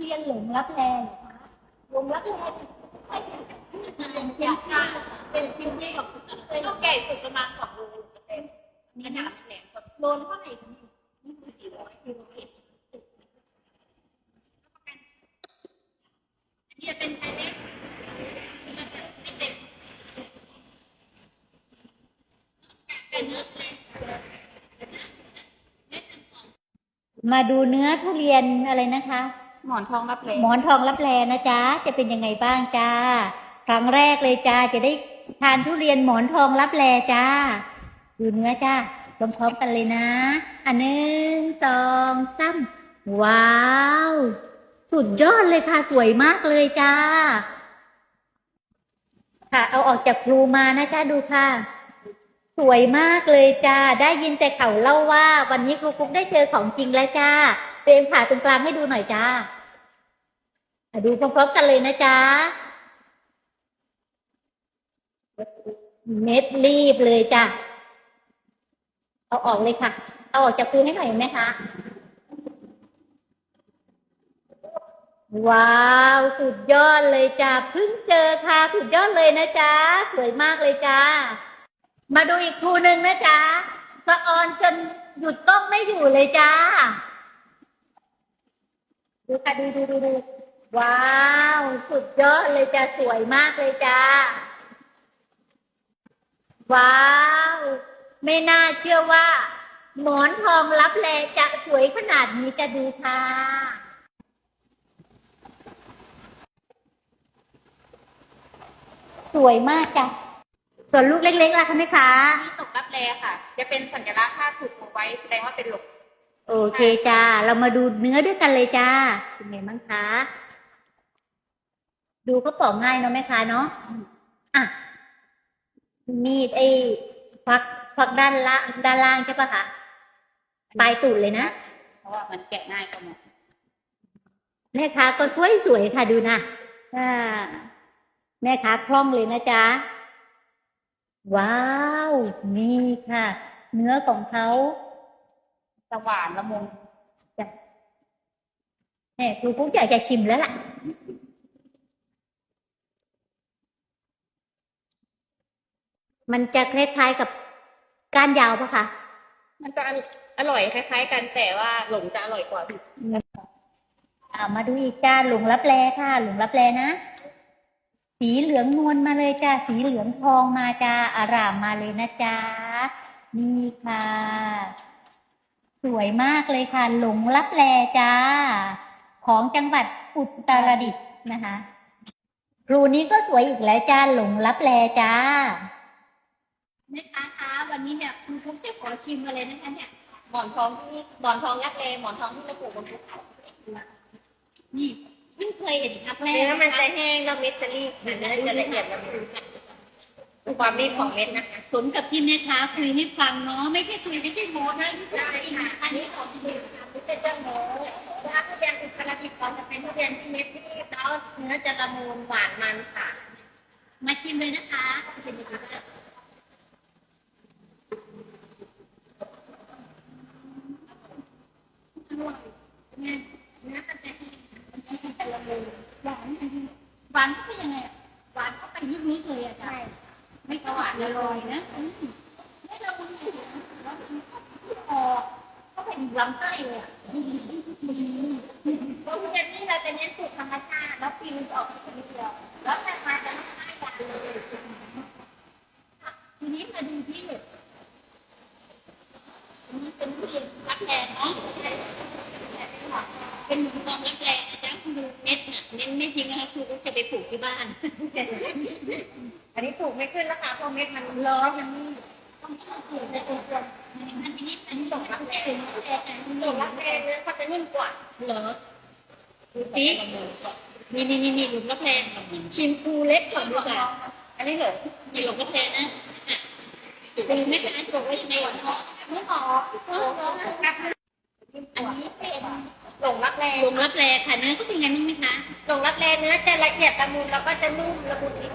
เรับแลเหรอคะหลงรับแลเป็นเพียงชาเป็นพื้นที่ของคุณอะไรลูกใหญ่สุดประมาณสองโลเต็มขนาดแหลมกว่าโลนเท่าไหร่คะยี่สิบสี่ร้อยกิโลเมตรอันนี้จะเป็นไซส์เล็กมันจะเด็กเป็นเนื้อเลยมาดูเนื้อทุเรียนอะไรนะคะ หมอนทองรับเลหมอนทองรับแลนะจ๊ะจะเป็นยังไงบ้างจ้าครั้งแรกเลยจ้าจะได้ทานทุเรียนหมอนทองรับแลจ้าดูเนื้อจ้าพร้อมๆกันเลยนะ อันหนึ่งสองสามว้าว สุดยอดเลยค่ะสวยมากเลยจ้า ค่ะ เอาออกจากครูมานะจ้าดูค่ะ สวยมากเลยจ้า ได้ยินแต่เขาเล่าว่า วันนี้ครูฟุ๊กได้เจอของจริงแล้วจ้า เตรียมผ่าตรงกลางให้ดูหน่อยจ้าดูพร้อมๆกันเลยนะจ๊ะเม็ดรีบเลยจ้ะ เอาออกเลยค่ะ เอาออกจากพื้นให้หน่อยไหมคะ ว้าว สุดยอดเลยจ้ะเพิ่งเจอค่ะ สุดยอดเลยนะจ๊ะ สวยมากเลยจ้า มาดูอีกครูหนึ่งนะจ๊ะสะออนจนหยุดกล้องไม่อยู่เลยจ้า ดูค่ะดูดูดูดูว้าว สุดยอดเลยจ้าสวยมากเลยจ้าว้าว ไม่น่าเชื่อว่า หมอนทองรับแลจะสวยขนาดนี้จะดูค่ะสวยมากจ้ะ ส่วนลูกเล็กๆล่ะคะแม่ค้านี่ตกรับแลค่ะ จะเป็นสัญลักษณ์ถ้าถูกเอาไว้แสดงว่าเป็นหลก โอเคจ้า เรามาดูเนื้อด้วยกันเลยจ้าเป็นไงบ้างคะ ดูก็ปอกง่ายเนาะแม่ค้าเนาะอะ มีดไอ้ฟักฟักด้านละด้านล่างใช่ปะคะปลายตูดเลยนะ เพราะว่ามันแกะง่ายกว่าหมดแม่ค้าก็สวยสวยๆค่ะดูนะอ่าแม่ค้าคล่องเลยนะจ๊ะ ว้าว นี่ค่ะ เนื้อของเขา จะหวานละมุนจ้ะแม่ครูปุ๊กอยากจะชิมแล้วล่ะมันจะคล้ายๆกับก้านยาวปะคะ มันจะอร่อยคล้าย ๆ กันแต่ว่าหลงจะอร่อยกว่าพี่อ่ามาดูอีกจ้าหลงรับแลค่ะ หลงรับแลนะ สีเหลืองนวลมาเลยจ้า สีเหลืองทองมาจ้า อารามมาเลยนะจ๊ะนี่ค่ะ สวยมากเลยค่ะ หลงรับแลจ้า ของจังหวัดอุตรดิตถ์นะคะครูนี้ก็สวยอีกแล้วจ้า หลงรับแลจ้าแม่ค้าคะวันนี้เนี่ยครูทุกจะขอชิมอะไรนะคะเนี่ยหมอนทองที่หมอนทองรับแลหมอนทองที่จะปลูกบนภูเขานี่เพิ่งเคยเห็นครั้งแรกเนื้อมันจะแห้งแล้วเม็ดจะรีบเนื้อจะละเอียดละมุน ความรีบของเม็ดนะคะสมกับที่แม่ค้าคุยให้ฟังเนาะไม่ใช่คุยไม่ใช่โม้นะที่ใช่ค่ะอันนี้ของจริงค่ะไม่ใช่เรื่องโม้ถ้าทุเรียนอุตรดิตถ์เราจะเป็นทุเรียนที่เม็ดที่แล้วเนื้อจะละมุนหวานมันค่ะ มาชิมเลยนะคะเป็นยังไงบ้างอร่อยเนื้อมันจะละมุนหวานหวานก็เป็นยังไงหวานก็ไปลึกๆเลยอะจ้ะ ไม่ก็หวานอร่อยนะอืมไม่ละมุนเลยนวมันก็ออกก็เป็นลำไส้เลยเพราะทุเรียนนี่เราจะเน้นปลูกธรรมชาติแล้วปีนออกชนิดเดียวแล้วแต่มาจะไม่ได้กันเลยทีนี้มาดูที่อันนี้เป็นทุเรียนรักแรงเนาะเป็นหมูทองรักแรง ดูเม็ดน่ะเม็ดไม่ทิ้งนะคะคุณก็จะไปปลูกที่บ้าน อันนี้ปลูกไม่ขึ้นแล้วค่ะเพราะเม็ดมันล้อนมันต้องเข้าเกลือในตัวเกลืออันนี้อันนี้ดอกรักแรงรักแรงอันนี้ปลูกรับแลเนื้อเขาจะนิ่มกว่าเหรอดูสินี่นี่นี่นี่หลุมรักแรงชิมปูเล็กก่อนดีกว่าอันนี้เหรอในหลวงพ่อแท้นะอะคือแม่ค้าบอกว่ายังไงหลวงพ่อไม่ออกเอออันนี้เป็น หลงรับแลหลวงรับแลค่ะเนื้อก็เป็นไงบ้างไหมคะ หลงรับแลเนื้อจะละเอียดละมุนแล้วก็จะนุ่มละมุนลิ้น